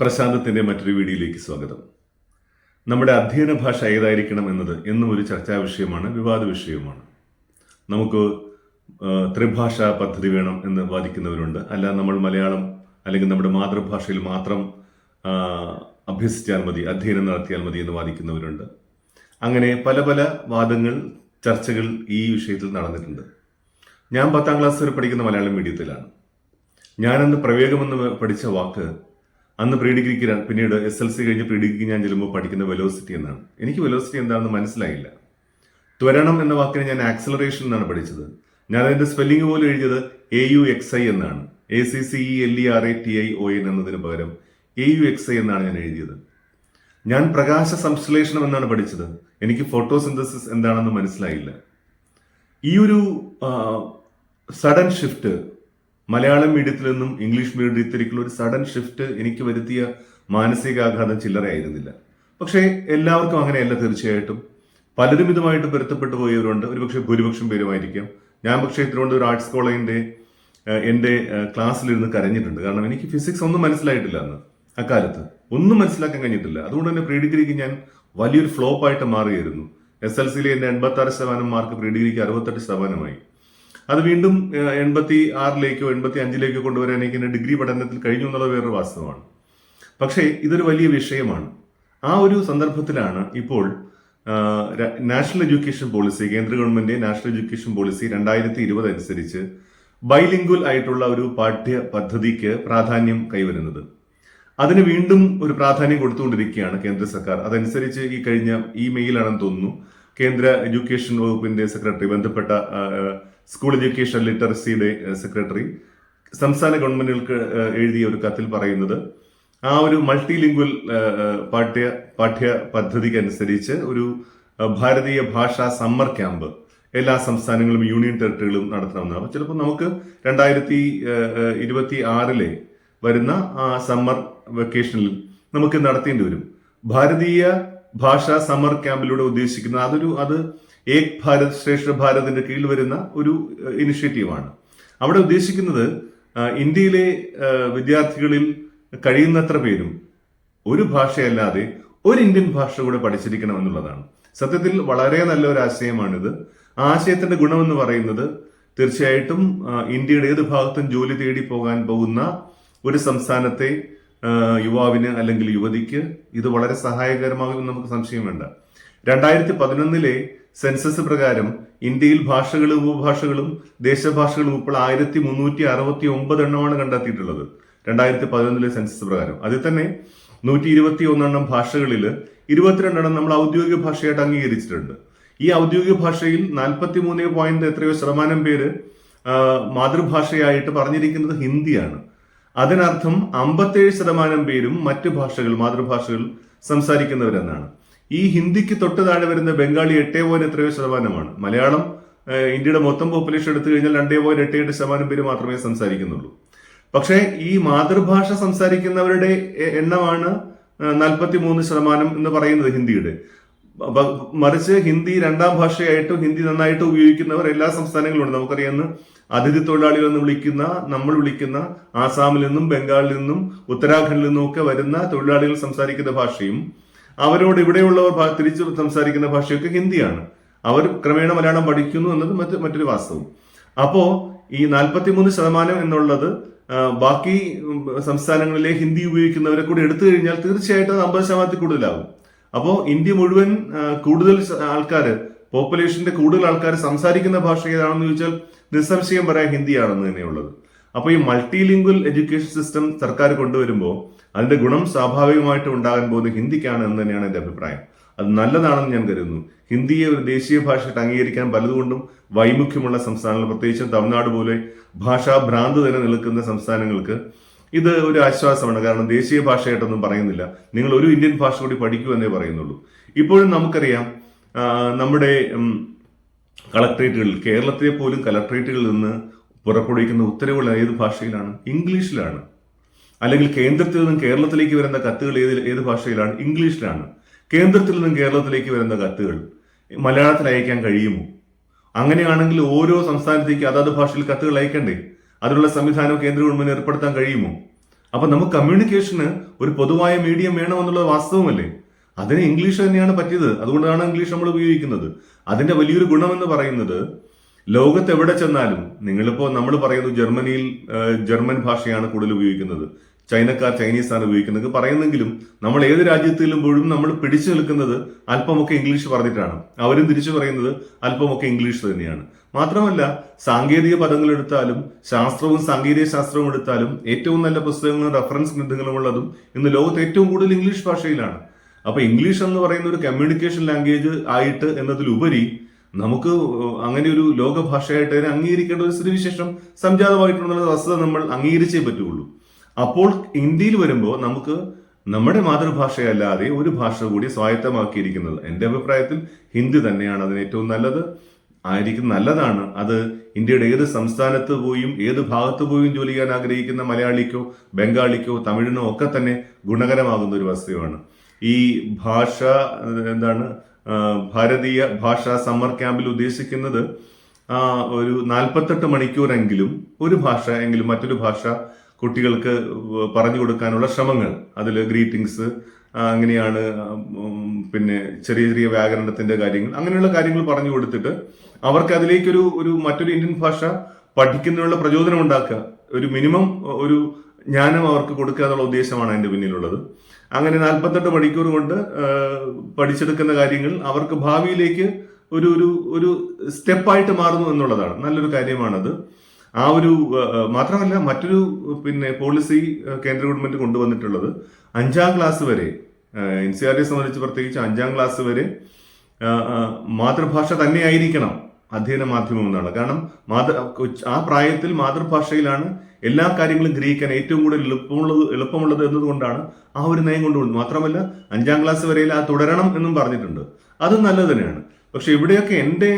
പ്രശാന്തത്തിന്റെ മറ്റൊരു വീഡിയോയിലേക്ക് സ്വാഗതം. നമ്മുടെ അധ്യയന ഭാഷ ഏതായിരിക്കണം എന്നത് എന്നും ഒരു ചർച്ചാ വിഷയമാണ് വിവാദ വിഷയവുമാണ്. നമുക്ക് ത്രിഭാഷാ പദ്ധതി വേണം എന്ന് വാദിക്കുന്നവരുണ്ട്. അല്ല നമ്മൾ മലയാളം അല്ലെങ്കിൽ നമ്മുടെ മാതൃഭാഷയിൽ മാത്രം അഭ്യസിച്ചാൽ മതി അധ്യയനം നടത്തിയാൽ മതി എന്ന് വാദിക്കുന്നവരുണ്ട്. അങ്ങനെ പല പല വാദങ്ങൾ ചർച്ചകൾ ഈ വിഷയത്തിൽ നടന്നിട്ടുണ്ട്. ഞാൻ പത്താം ക്ലാസ് വരെ പഠിക്കുന്ന മലയാളം മീഡിയത്തിലാണ്. ഞാനന്ന് പ്രവേഗമെന്ന് പഠിച്ച വാക്ക് അന്ന് പ്രീ ഡിഗ്രിക്ക് പിന്നീട് എസ് എൽ സി കഴിഞ്ഞ് പ്രീ ഡിഗ്രിക്ക് ഞാൻ ചെല്ലുമ്പോൾ പഠിക്കുന്ന വെലോസിറ്റി എന്നാണ് എനിക്ക് വെലോസിറ്റി എന്താണെന്ന് മനസ്സിലായില്ല. ത്വരണം എന്ന വാക്കിനെ ഞാൻ ആക്സലറേഷൻ എന്നാണ് പഠിച്ചത്. ഞാൻ അതിന്റെ സ്പെല്ലിംഗ് പോലും എഴുതിയത് എ യു എക്സ് ഐ എന്നാണ്. A C C E L E R A T I O N എന്നതിന് പകരം എ യു എക്സ് ഐ എന്നാണ് ഞാൻ എഴുതിയത്. ഞാൻ പ്രകാശ സംശ്ലേഷണം എന്നാണ് പഠിച്ചത്. എനിക്ക് ഫോട്ടോസിന്തസിസ് എന്താണെന്ന് മനസ്സിലായില്ല. ഈ ഒരു സഡൻ ഷിഫ്റ്റ് മലയാളം മീഡിയത്തിൽ നിന്നും ഇംഗ്ലീഷ് മീഡിയത്തിലേക്കുള്ള ഒരു സഡൻ ഷിഫ്റ്റ് എനിക്ക് വരുത്തിയ മാനസികാഘാതം ചില്ലറയായിരുന്നില്ല. പക്ഷേ എല്ലാവർക്കും അങ്ങനെയല്ല തീർച്ചയായിട്ടും. പലരും ഇതുമായിട്ട് പൊരുത്തപ്പെട്ടു പോയവരുണ്ട്. ഒരുപക്ഷെ ഭൂരിപക്ഷം പേരുമായിരിക്കാം. ഞാൻ പക്ഷേ തിരുവനന്തപുരം ആർട്സ് കോളേജിന്റെ എന്റെ ക്ലാസ്സിലിരുന്ന് കരഞ്ഞിട്ടുണ്ട്. കാരണം എനിക്ക് ഫിസിക്സ് ഒന്നും മനസ്സിലായിട്ടില്ല അന്ന് അക്കാലത്ത്. ഒന്നും മനസ്സിലാക്കാൻ കഴിഞ്ഞിട്ടില്ല. അതുകൊണ്ട് തന്നെ പ്രീ ഡിഗ്രിക്ക് ഞാൻ വലിയൊരു ഫ്ലോപ്പായിട്ട് മാറിയായിരുന്നു എസ് എൽ സിയിലെ എന്റെ എൺപത്തി ആറ് ശതമാനം മാർക്ക് പ്രീ ഡിഗ്രിക്ക് അറുപത്തെട്ട് ശതമാനമായി. അത് വീണ്ടും എൺപത്തി ആറിലേക്കോ എൺപത്തി അഞ്ചിലേക്കോ കൊണ്ടുവരാൻ എനിക്ക് ഡിഗ്രി പഠനത്തിൽ കഴിഞ്ഞു എന്നുള്ളത് വേറൊരു വാസ്തവമാണ്. പക്ഷേ ഇതൊരു വലിയ വിഷയമാണ്. ആ ഒരു സന്ദർഭത്തിലാണ് ഇപ്പോൾ നാഷണൽ എഡ്യൂക്കേഷൻ പോളിസി കേന്ദ്ര ഗവൺമെന്റ് നാഷണൽ എഡ്യൂക്കേഷൻ പോളിസി രണ്ടായിരത്തി ഇരുപത് അനുസരിച്ച് ബൈലിംഗ്വൽ ആയിട്ടുള്ള ഒരു പാഠ്യ പദ്ധതിക്ക് പ്രാധാന്യം കൈവരുന്നത്. അതിന് വീണ്ടും ഒരു പ്രാധാന്യം കൊടുത്തുകൊണ്ടിരിക്കുകയാണ് കേന്ദ്ര സർക്കാർ. അതനുസരിച്ച് ഈ കഴിഞ്ഞ ഈ മെയിലാണെന്ന് തോന്നുന്നു. കേന്ദ്ര എഡ്യൂക്കേഷൻ വകുപ്പിന്റെ സെക്രട്ടറി ബന്ധപ്പെട്ട സ്കൂൾ എഡ്യൂക്കേഷൻ ലിറ്ററസിയുടെ സെക്രട്ടറി സംസ്ഥാന ഗവൺമെന്റുകൾക്ക് എഴുതിയ ഒരു കത്തിൽ പറയുന്നത് ആ ഒരു മൾട്ടി ലിംഗ്വൽ പാഠ്യ പാഠ്യ പദ്ധതിക്ക് അനുസരിച്ച് ഒരു ഭാരതീയ ഭാഷാ സമ്മർ ക്യാമ്പ് എല്ലാ സംസ്ഥാനങ്ങളും യൂണിയൻ ടെറിട്ടറികളും നടത്തണമെന്നാണ്. അപ്പോൾ ചിലപ്പോൾ നമുക്ക് രണ്ടായിരത്തി ഇരുപത്തി ആറിലെ വരുന്ന ആ സമ്മർ വെക്കേഷനിൽ നമുക്ക് നടത്തേണ്ടി വരും. ഭാരതീയ ഭാഷാ സമ്മർ ക്യാമ്പിലൂടെ ഉദ്ദേശിക്കുന്ന അതൊരു അത് ഏക് ഭാരത് ശ്രേഷ്ഠ ഭാരതിന്റെ കീഴിൽ വരുന്ന ഒരു ഇനിഷ്യേറ്റീവാണ് അവിടെ ഉദ്ദേശിക്കുന്നത് ഇന്ത്യയിലെ വിദ്യാർത്ഥികളിൽ കഴിയുന്നത്ര പേരും ഒരു ഭാഷയല്ലാതെ ഒരു ഇന്ത്യൻ ഭാഷ കൂടെ പഠിച്ചിരിക്കണം എന്നുള്ളതാണ്. സത്യത്തിൽ വളരെ നല്ല ഒരു ആശയമാണിത്. ആശയത്തിന്റെ ഗുണമെന്ന് പറയുന്നത് തീർച്ചയായിട്ടും ഇന്ത്യയുടെ ഏത് ഭാഗത്തും ജോലി തേടി പോകാൻ പോകുന്ന ഒരു സംസ്ഥാനത്തെ യുവാവിന് അല്ലെങ്കിൽ യുവതിക്ക് ഇത് വളരെ സഹായകരമാകുമെന്ന് നമുക്ക് സംശയം വേണ്ട. രണ്ടായിരത്തി പതിനൊന്നിലെ സെൻസസ് പ്രകാരം ഇന്ത്യയിൽ ഭാഷകളും ഉപഭാഷകളും ദേശഭാഷകളും ഇപ്പോൾ ആയിരത്തി മുന്നൂറ്റി അറുപത്തി ഒമ്പത് എണ്ണമാണ് കണ്ടെത്തിയിട്ടുള്ളത്. രണ്ടായിരത്തി പതിനൊന്നിലെ സെൻസസ് പ്രകാരം. അതിൽ തന്നെ നൂറ്റി ഇരുപത്തി ഒന്നെണ്ണം ഭാഷകളിൽ ഇരുപത്തിരണ്ടെണ്ണം നമ്മൾ ഔദ്യോഗിക ഭാഷയായിട്ട് അംഗീകരിച്ചിട്ടുണ്ട്. ഈ ഔദ്യോഗിക ഭാഷയിൽ നാൽപ്പത്തി മൂന്ന് പോയിന്റ് എത്രയോ ശതമാനം പേര് മാതൃഭാഷയായിട്ട് പറഞ്ഞിരിക്കുന്നത് ഹിന്ദിയാണ്. അതിനർത്ഥം അമ്പത്തേഴ് ശതമാനം പേരും മറ്റു ഭാഷകൾ മാതൃഭാഷകൾ സംസാരിക്കുന്നവരെന്നാണ്. ഈ ഹിന്ദിക്ക് തൊട്ട് താഴെ വരുന്ന ബംഗാളി എട്ടേ പോയിന്റ് എത്രയോ ശതമാനമാണ്. മലയാളം ഇന്ത്യയുടെ മൊത്തം പോപ്പുലേഷൻ എടുത്തു കഴിഞ്ഞാൽ രണ്ടേ പോയിന്റ് എട്ട് എട്ട് ശതമാനം പേര് മാത്രമേ സംസാരിക്കുന്നുള്ളൂ. പക്ഷേ ഈ മാതൃഭാഷ സംസാരിക്കുന്നവരുടെ എണ്ണമാണ് നാൽപ്പത്തി മൂന്ന് ശതമാനം എന്ന് പറയുന്നത് ഹിന്ദിയുടെ. മറിച്ച് ഹിന്ദി രണ്ടാം ഭാഷയായിട്ടും ഹിന്ദി നന്നായിട്ട് ഉപയോഗിക്കുന്നവർ എല്ലാ സംസ്ഥാനങ്ങളും ഉണ്ട്. നമുക്കറിയാവുന്ന അതിഥി തൊഴിലാളികൾ എന്ന് വിളിക്കുന്ന നമ്മൾ വിളിക്കുന്ന ആസാമിൽ നിന്നും ബംഗാളിൽ നിന്നും ഉത്തരാഖണ്ഡിൽ നിന്നും ഒക്കെ വരുന്ന തൊഴിലാളികൾ സംസാരിക്കുന്ന ഭാഷയും അവരോട് ഇവിടെയുള്ളവർ തിരിച്ചു സംസാരിക്കുന്ന ഭാഷയൊക്കെ ഹിന്ദിയാണ്. അവർ ക്രമേണ മലയാളം പഠിക്കുന്നു എന്നത് മറ്റ് മറ്റൊരു വാസ്തവം. അപ്പോ ഈ നാൽപ്പത്തിമൂന്ന് ശതമാനം എന്നുള്ളത് ബാക്കി സംസ്ഥാനങ്ങളിലെ ഹിന്ദി ഉപയോഗിക്കുന്നവരെ കൂടി എടുത്തു കഴിഞ്ഞാൽ തീർച്ചയായിട്ടും അത് അമ്പത് ശതമാനത്തിൽ കൂടുതലാകും. അപ്പോ ഇന്ത്യ മുഴുവൻ കൂടുതൽ ആൾക്കാർ പോപ്പുലേഷന്റെ കൂടുതൽ ആൾക്കാർ സംസാരിക്കുന്ന ഭാഷ ഏതാണെന്ന് ചോദിച്ചാൽ നിസ്സംശയം പറയാൻ ഹിന്ദിയാണെന്ന് തന്നെയുള്ളത്. അപ്പൊ ഈ മൾട്ടി ലിംഗ്വൽ എഡ്യൂക്കേഷൻ സിസ്റ്റം സർക്കാർ കൊണ്ടുവരുമ്പോൾ അതിന്റെ ഗുണം സ്വാഭാവികമായിട്ട് ഉണ്ടാകാൻ പോകുന്നത് ഹിന്ദിക്കാണ് എന്ന് തന്നെയാണ് എന്റെ അഭിപ്രായം. അത് നല്ലതാണെന്ന് ഞാൻ കരുതുന്നു. ഹിന്ദിയെ ഒരു ദേശീയ ഭാഷയായിട്ട് അംഗീകരിക്കാൻ പലതുകൊണ്ടും വൈമുഖ്യമുള്ള സംസ്ഥാനങ്ങൾ പ്രത്യേകിച്ചും തമിഴ്നാട് പോലെ ഭാഷാ ഭ്രാന്ത് തന്നെ നിൽക്കുന്ന സംസ്ഥാനങ്ങൾക്ക് ഇത് ഒരു ആശ്വാസമാണ്. കാരണം ദേശീയ ഭാഷയായിട്ടൊന്നും പറയുന്നില്ല. നിങ്ങൾ ഒരു ഇന്ത്യൻ ഭാഷ കൂടി പഠിക്കൂ എന്നേ പറയുന്നുള്ളൂ. ഇപ്പോഴും നമുക്കറിയാം നമ്മുടെ കളക്ട്രേറ്റുകളിൽ കേരളത്തിലെ പോലും കളക്ട്രേറ്റുകളിൽ നിന്ന് പുറപ്പെടുവിക്കുന്ന ഉത്തരവുകൾ ഏത് ഭാഷയിലാണ്? ഇംഗ്ലീഷിലാണ്. അല്ലെങ്കിൽ കേന്ദ്രത്തിൽ നിന്നും കേരളത്തിലേക്ക് വരുന്ന കത്തുകൾ ഏത് ഏത് ഭാഷയിലാണ്? ഇംഗ്ലീഷിലാണ്. കേന്ദ്രത്തിൽ നിന്നും കേരളത്തിലേക്ക് വരുന്ന കത്തുകൾ മലയാളത്തിൽ അയക്കാൻ കഴിയുമോ? അങ്ങനെയാണെങ്കിൽ ഓരോ സംസ്ഥാനത്തേക്ക് അതാത് ഭാഷയിൽ കത്തുകൾ അയക്കണ്ടേ? അതിനുള്ള സംവിധാനം കേന്ദ്ര ഗവൺമെന്റ് ഏർപ്പെടുത്താൻ കഴിയുമോ? അപ്പൊ നമുക്ക് കമ്മ്യൂണിക്കേഷന് ഒരു പൊതുവായ മീഡിയം വേണമെന്നുള്ളത് വാസ്തവമല്ലേ? അതിന് ഇംഗ്ലീഷ് തന്നെയാണ് പറ്റിയത്. അതുകൊണ്ടാണ് ഇംഗ്ലീഷ് നമ്മൾ ഉപയോഗിക്കുന്നത്. അതിന്റെ വലിയൊരു ഗുണമെന്ന് പറയുന്നത് ലോകത്ത് എവിടെ ചെന്നാലും നിങ്ങളിപ്പോ നമ്മൾ പറയുന്നു ജർമ്മനിയിൽ ജർമ്മൻ ഭാഷയാണ് കൂടുതൽ ഉപയോഗിക്കുന്നത്. ചൈനക്കാർ ചൈനീസ് ആണ് ഉപയോഗിക്കുന്നത് പറയുന്നെങ്കിലും നമ്മൾ ഏത് രാജ്യത്തിലും പോലും നമ്മൾ പിടിച്ചു നിൽക്കുന്നത് അല്പമൊക്കെ ഇംഗ്ലീഷ് പറഞ്ഞിട്ടാണ്. അവരും തിരിച്ചു പറയുന്നത് അല്പമൊക്കെ ഇംഗ്ലീഷ് തന്നെയാണ്. മാത്രമല്ല സാങ്കേതിക പദങ്ങൾ എടുത്താലും ശാസ്ത്രവും സാങ്കേതിക ശാസ്ത്രവും എടുത്താലും ഏറ്റവും നല്ല പുസ്തകങ്ങളും റെഫറൻസ് ഗ്രന്ഥങ്ങളും ഉള്ളതും ഇന്ന് ലോകത്ത് ഏറ്റവും കൂടുതൽ ഇംഗ്ലീഷ് ഭാഷയിലാണ്. അപ്പൊ ഇംഗ്ലീഷ് എന്ന് പറയുന്ന ഒരു കമ്മ്യൂണിക്കേഷൻ ലാംഗ്വേജ് ആയിട്ട് എന്നതിലുപരി നമുക്ക് അങ്ങനെ ഒരു ലോക ഭാഷയായിട്ട് അതിനെ അംഗീകരിക്കേണ്ട ഒരു സ്ഥിതിവിശേഷം സംജാതമായിട്ടുള്ള വസ്തുത നമ്മൾ അംഗീകരിച്ചേ പറ്റുള്ളൂ. അപ്പോൾ ഇന്ത്യയിൽ വരുമ്പോൾ നമുക്ക് നമ്മുടെ മാതൃഭാഷയല്ലാതെ ഒരു ഭാഷ കൂടി സ്വായത്തമാക്കിയിരിക്കുന്നത് എന്റെ അഭിപ്രായത്തിൽ ഹിന്ദി തന്നെയാണ് അതിന് ഏറ്റവും നല്ലത്. ആയിരിക്കും നല്ലതാണ്. അത് ഇന്ത്യയുടെ ഏത് സംസ്ഥാനത്ത് പോയും ഏത് ഭാഗത്ത് പോയും ജോലി ചെയ്യാൻ ആഗ്രഹിക്കുന്ന മലയാളിക്കോ ബംഗാളിക്കോ തമിഴിനോ ഒക്കെ തന്നെ ഗുണകരമാകുന്ന ഒരു വസ്തുവാണ്. ഈ ഭാഷ എന്താണ് ഭാരതീയ ഭാഷാ സമ്മർ ക്യാമ്പിൽ ഉദ്ദേശിക്കുന്നത് ഒരു നാൽപ്പത്തെട്ട് മണിക്കൂറെങ്കിലും ഒരു ഭാഷ എങ്കിലും മറ്റൊരു ഭാഷ കുട്ടികൾക്ക് പറഞ്ഞു കൊടുക്കാനുള്ള ശ്രമങ്ങൾ. അതിൽ ഗ്രീറ്റിങ്സ് അങ്ങനെയാണ് പിന്നെ ചെറിയ ചെറിയ വ്യാകരണത്തിന്റെ കാര്യങ്ങൾ അങ്ങനെയുള്ള കാര്യങ്ങൾ പറഞ്ഞു കൊടുത്തിട്ട് അവർക്ക് അതിലേക്കൊരു ഒരു മറ്റൊരു ഇന്ത്യൻ ഭാഷ പഠിക്കുന്നതിനുള്ള പ്രചോദനം ഉണ്ടാക്കുക ഒരു മിനിമം ഒരു ജ്ഞാനം അവർക്ക് കൊടുക്കുക എന്നുള്ള ഉദ്ദേശമാണ് അതിന്റെ പിന്നിലുള്ളത്. അങ്ങനെ നാൽപ്പത്തെട്ട് മണിക്കൂർ കൊണ്ട് പഠിച്ചെടുക്കുന്ന കാര്യങ്ങൾ അവർക്ക് ഭാവിയിലേക്ക് ഒരു ഒരു ഒരു സ്റ്റെപ്പായിട്ട് മാറുന്നു എന്നുള്ളതാണ്. നല്ലൊരു കാര്യമാണത്. ആ ഒരു മാത്രമല്ല മറ്റൊരു പിന്നെ പോളിസി കേന്ദ്ര ഗവൺമെന്റ് കൊണ്ടുവന്നിട്ടുള്ളത് അഞ്ചാം ക്ലാസ് വരെ എൻ സി ആറിനെ സംബന്ധിച്ച് പ്രത്യേകിച്ച് അഞ്ചാം ക്ലാസ് വരെ മാതൃഭാഷ തന്നെയായിരിക്കണം അധ്യയന മാധ്യമം കാരണം മാതൃ ആ പ്രായത്തിൽ മാതൃഭാഷയിലാണ് എല്ലാ കാര്യങ്ങളും ഗ്രഹിക്കാൻ ഏറ്റവും കൂടുതൽ എളുപ്പമുള്ളത് എളുപ്പമുള്ളത് എന്നതുകൊണ്ടാണ് ആ ഒരു നയം കൊണ്ടുപോകുന്നത് മാത്രമല്ല അഞ്ചാം ക്ലാസ് വരെയിൽ ആ തുടരണം എന്നും പറഞ്ഞിട്ടുണ്ട്. അത് നല്ലത് തന്നെയാണ്. പക്ഷെ ഇവിടെയൊക്കെ എന്റെ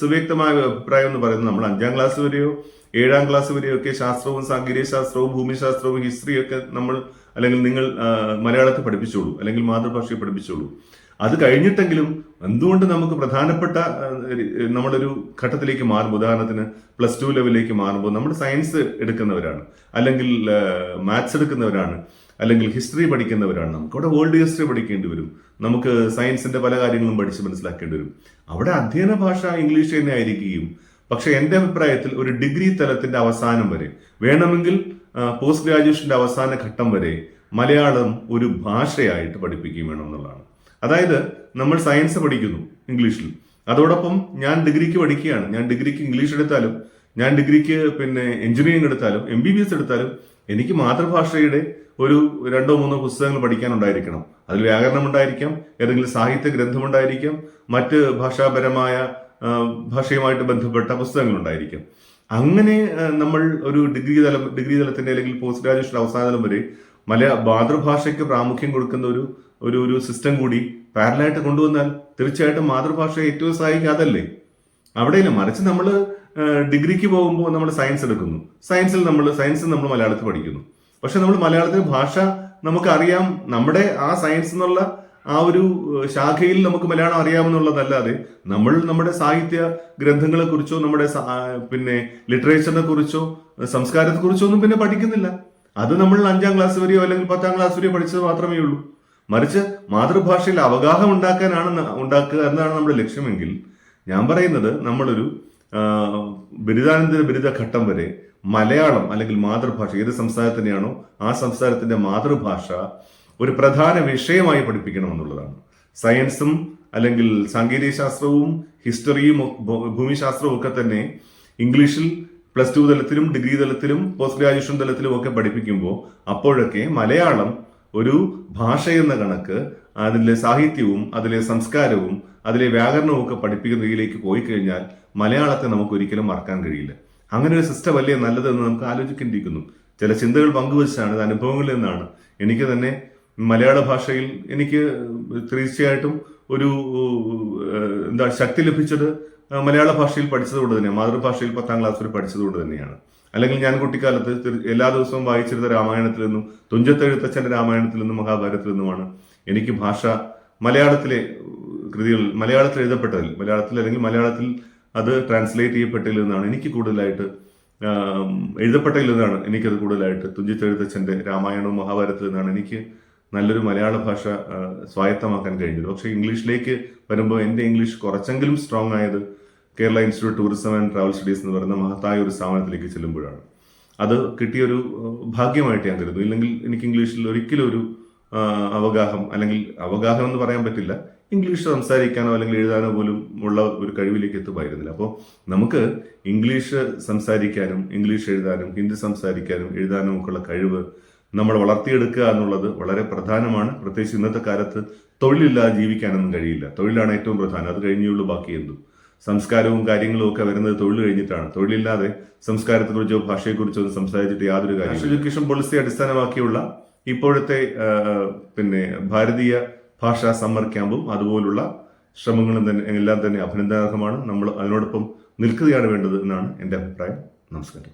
സുവ്യക്തമായ അഭിപ്രായം എന്ന് പറയുന്നത് നമ്മൾ അഞ്ചാം ക്ലാസ് വരെയോ ഏഴാം ക്ലാസ് വരെയോ ഒക്കെ ശാസ്ത്രവും സാങ്കേതിക ശാസ്ത്രവും ഭൂമിശാസ്ത്രവും ഹിസ്റ്ററിയൊക്കെ നമ്മൾ അല്ലെങ്കിൽ നിങ്ങൾ മലയാളത്തിൽ മലയാളത്തെ പഠിപ്പിച്ചോളൂ. അല്ലെങ്കിൽ മാതൃഭാഷയെ പഠിപ്പിച്ചോളൂ. അത് കഴിഞ്ഞിട്ടെങ്കിലും എന്തുകൊണ്ട് നമുക്ക് പ്രധാനപ്പെട്ട നമ്മളൊരു ഘട്ടത്തിലേക്ക് മാറുമ്പോൾ ഉദാഹരണത്തിന് പ്ലസ് ടു ലെവലിലേക്ക് മാറുമ്പോൾ നമ്മൾ സയൻസ് എടുക്കുന്നവരാണ്. അല്ലെങ്കിൽ മാത്സ് എടുക്കുന്നവരാണ്. അല്ലെങ്കിൽ ഹിസ്റ്ററി പഠിക്കുന്നവരാണ്. നമുക്ക് അവിടെ വേൾഡ് ഹിസ്റ്ററി പഠിക്കേണ്ടി വരും. നമുക്ക് സയൻസിന്റെ പല കാര്യങ്ങളും പഠിച്ച് മനസ്സിലാക്കേണ്ടി വരും. അവിടെ അധ്യയന ഭാഷ ഇംഗ്ലീഷ് തന്നെ ആയിരിക്കുകയും പക്ഷെ എന്റെ അഭിപ്രായത്തിൽ ഒരു ഡിഗ്രി തലത്തിന്റെ അവസാനം വരെ വേണമെങ്കിൽ പോസ്റ്റ് ഗ്രാജുവേഷന്റെ അവസാന ഘട്ടം വരെ മലയാളം ഒരു ഭാഷയായിട്ട് പഠിപ്പിക്കുകയും വേണം എന്നുള്ളതാണ്. അതായത് നമ്മൾ സയൻസ് പഠിക്കുന്നു ഇംഗ്ലീഷിൽ അതോടൊപ്പം ഞാൻ ഡിഗ്രിക്ക് പഠിക്കുകയാണ്. ഞാൻ ഡിഗ്രിക്ക് ഇംഗ്ലീഷ് എടുത്താലും ഞാൻ ഡിഗ്രിക്ക് പിന്നെ എഞ്ചിനീയറിംഗ് എടുത്താലും എം ബി ബി എസ് എടുത്താലും എനിക്ക് മാതൃഭാഷയുടെ ഒരു രണ്ടോ മൂന്നോ പുസ്തകങ്ങൾ പഠിക്കാനുണ്ടായിരിക്കണം. അതിൽ വ്യാകരണം ഉണ്ടായിരിക്കാം ഏതെങ്കിലും സാഹിത്യ ഗ്രന്ഥമുണ്ടായിരിക്കാം മറ്റ് ഭാഷാപരമായ ഭാഷയുമായിട്ട് ബന്ധപ്പെട്ട പുസ്തകങ്ങൾ ഉണ്ടായിരിക്കാം. അങ്ങനെ നമ്മൾ ഒരു ഡിഗ്രി തലം ഡിഗ്രി തലത്തിന്റെ അല്ലെങ്കിൽ പോസ്റ്റ് ഗ്രാജുവേഷൻ അവസാന തലം വരെ മലയാള മാതൃഭാഷയ്ക്ക് പ്രാമുഖ്യം കൊടുക്കുന്ന ഒരു ഒരു ഒരു സിസ്റ്റം കൂടി പാരലായിട്ട് കൊണ്ടുവന്നാൽ തീർച്ചയായിട്ടും മാതൃഭാഷയെ ഏറ്റവും സഹായിക്കാതല്ലേ? അവിടെയില്ല മറിച്ച് നമ്മൾ ഡിഗ്രിക്ക് പോകുമ്പോൾ നമ്മൾ സയൻസ് എടുക്കുന്നു. സയൻസിൽ നമ്മൾ സയൻസിൽ നമ്മൾ മലയാളത്തിൽ പഠിക്കുന്നു. പക്ഷെ നമ്മൾ മലയാളത്തിൽ ഭാഷ നമുക്കറിയാം. നമ്മുടെ ആ സയൻസ് എന്നുള്ള ആ ഒരു ശാഖയിൽ നമുക്ക് മലയാളം അറിയാമെന്നുള്ളതല്ലാതെ നമ്മൾ നമ്മുടെ സാഹിത്യ ഗ്രന്ഥങ്ങളെ കുറിച്ചോ നമ്മുടെ പിന്നെ ലിറ്ററേച്ചറിനെ കുറിച്ചോ സംസ്കാരത്തെ കുറിച്ചോ ഒന്നും പിന്നെ പഠിക്കുന്നില്ല. അത് നമ്മൾ അഞ്ചാം ക്ലാസ് വരെയോ അല്ലെങ്കിൽ പത്താം ക്ലാസ് വരെയോ പഠിച്ചത് മാത്രമേ ഉള്ളൂ. മറിച്ച് മാതൃഭാഷയിൽ അവഗാഹം ഉണ്ടാക്കാനാണ് ഉണ്ടാക്കുക എന്നാണ് നമ്മുടെ ലക്ഷ്യമെങ്കിൽ ഞാൻ പറയുന്നത് നമ്മളൊരു ബിരുദാനന്തര ബിരുദ ഘട്ടം വരെ മലയാളം അല്ലെങ്കിൽ മാതൃഭാഷ ഏത് സംസ്ഥാനത്തിനെയാണോ ആ സംസ്ഥാനത്തിന്റെ മാതൃഭാഷ ഒരു പ്രധാന വിഷയമായി പഠിപ്പിക്കണമെന്നുള്ളതാണ്. സയൻസും അല്ലെങ്കിൽ സാങ്കേതിക ശാസ്ത്രവും ഹിസ്റ്ററിയും ഭൂമിശാസ്ത്രവും ഒക്കെ തന്നെ ഇംഗ്ലീഷിൽ പ്ലസ് ടു തലത്തിലും ഡിഗ്രി തലത്തിലും പോസ്റ്റ് ഗ്രാജുവേഷൻ തലത്തിലും ഒക്കെ പഠിപ്പിക്കുമ്പോൾ അപ്പോഴൊക്കെ മലയാളം ഒരു ഭാഷ എന്ന കണക്ക് അതിലെ സാഹിത്യവും അതിലെ സംസ്കാരവും അതിലെ വ്യാകരണവും ഒക്കെ പഠിപ്പിക്കുന്ന രീതിയിലേക്ക് പോയി കഴിഞ്ഞാൽ മലയാളത്തെ നമുക്ക് ഒരിക്കലും മറക്കാൻ കഴിയില്ല. അങ്ങനെ ഒരു സിസ്റ്റം അല്ലേ നല്ലതെന്ന് നമുക്ക് ആലോചിക്കേണ്ടിയിരിക്കുന്നു. ചില ചിന്തകൾ പങ്കുവച്ചാണ് ഇത് അനുഭവങ്ങളിൽ നിന്നാണ്. എനിക്ക് തന്നെ മലയാള ഭാഷയിൽ എനിക്ക് തീർച്ചയായിട്ടും ഒരു എന്താ ശക്തി ലഭിച്ചത് മലയാള ഭാഷയിൽ പഠിച്ചതുകൊണ്ട് തന്നെ മാതൃഭാഷയിൽ പത്താം ക്ലാസ് വരെ പഠിച്ചതുകൊണ്ട് തന്നെയാണ്. അല്ലെങ്കിൽ ഞാൻ കുട്ടിക്കാലത്ത് എല്ലാ ദിവസവും വായിച്ചിരുന്ന രാമായണത്തിൽ നിന്നും തുഞ്ചത്തെഴുത്തച്ഛന്റെ രാമായണത്തിൽ നിന്നും മഹാഭാരതത്തിൽ നിന്നുമാണ് എനിക്ക് ഭാഷ മലയാളത്തിലെ കൃതികൾ മലയാളത്തിൽ എഴുതപ്പെട്ടതിൽ മലയാളത്തിൽ അല്ലെങ്കിൽ മലയാളത്തിൽ അത് ട്രാൻസ്ലേറ്റ് ചെയ്യപ്പെട്ടതിൽ നിന്നാണ് എനിക്ക് കൂടുതലായിട്ട് എഴുതപ്പെട്ടതിൽ നിന്നാണ് എനിക്കത് കൂടുതലായിട്ട് തുഞ്ചത്തെഴുത്തച്ഛന്റെ രാമായണവും മഹാഭാരതത്തിൽ നിന്നാണ് എനിക്ക് നല്ലൊരു മലയാള ഭാഷ സ്വായത്തമാക്കാൻ കഴിഞ്ഞത്. പക്ഷേ ഇംഗ്ലീഷിലേക്ക് വരുമ്പോൾ എന്റെ ഇംഗ്ലീഷ് കുറച്ചെങ്കിലും സ്ട്രോങ് ആയത് Kerala institute tourism and travel studies എന്ന് പറയുന്ന മഹത്തായ ഒരു സ്ഥാപനത്തിലേക്ക് ചെല്ലുമ്പോഴാണ്. അത് കിട്ടിയൊരു ഭാഗ്യമായിട്ട് ഞാൻ കരുതുന്നു. ഇല്ലെങ്കിൽ എനിക്ക് ഇംഗ്ലീഷിൽ ഒരിക്കലും ഒരു അവഗാഹം അല്ലെങ്കിൽ അവഗാഹം എന്ന് പറയാൻ പറ്റില്ല. ഇംഗ്ലീഷ് സംസാരിക്കാനോ അല്ലെങ്കിൽ എഴുതാനോ പോലും ഉള്ള ഒരു കഴിവിലേക്ക് എത്തുമായിരുന്നില്ല. അപ്പോൾ നമുക്ക് ഇംഗ്ലീഷ് സംസാരിക്കാനും ഇംഗ്ലീഷ് എഴുതാനും ഹിന്ദി സംസാരിക്കാനും എഴുതാനും ഒക്കെയുള്ള കഴിവ് നമ്മൾ വളർത്തിയെടുക്കുക എന്നുള്ളത് വളരെ പ്രധാനമാണ്. പ്രത്യേകിച്ച് ഇന്നത്തെ കാലത്ത് തൊഴിലില്ലാതെ ജീവിക്കാനൊന്നും കഴിയില്ല. തൊഴിലാണ് ഏറ്റവും പ്രധാനം. അത് കഴിഞ്ഞുള്ളൂ ബാക്കി എന്തും. സംസ്കാരവും കാര്യങ്ങളും ഒക്കെ വരുന്നത് തൊഴിൽ കഴിഞ്ഞിട്ടാണ്. തൊഴിലില്ലാതെ സംസ്കാരത്തെക്കുറിച്ചോ ഭാഷയെക്കുറിച്ചോ ഒന്നും സംസാരിച്ചിട്ട് യാതൊരു കാര്യം എഡ്യൂക്കേഷൻ പോളിസി അടിസ്ഥാനമാക്കിയുള്ള ഇപ്പോഴത്തെ പിന്നെ ഭാരതീയ ഭാഷാ സമ്മർ ക്യാമ്പും അതുപോലുള്ള ശ്രമങ്ങളും തന്നെ എല്ലാം തന്നെ അഭിനന്ദനാർഹമാണ്. നമ്മൾ അതിനോടൊപ്പം നിൽക്കുകയാണ് വേണ്ടത് എന്നാണ് എന്റെ അഭിപ്രായം. നമസ്കാരം.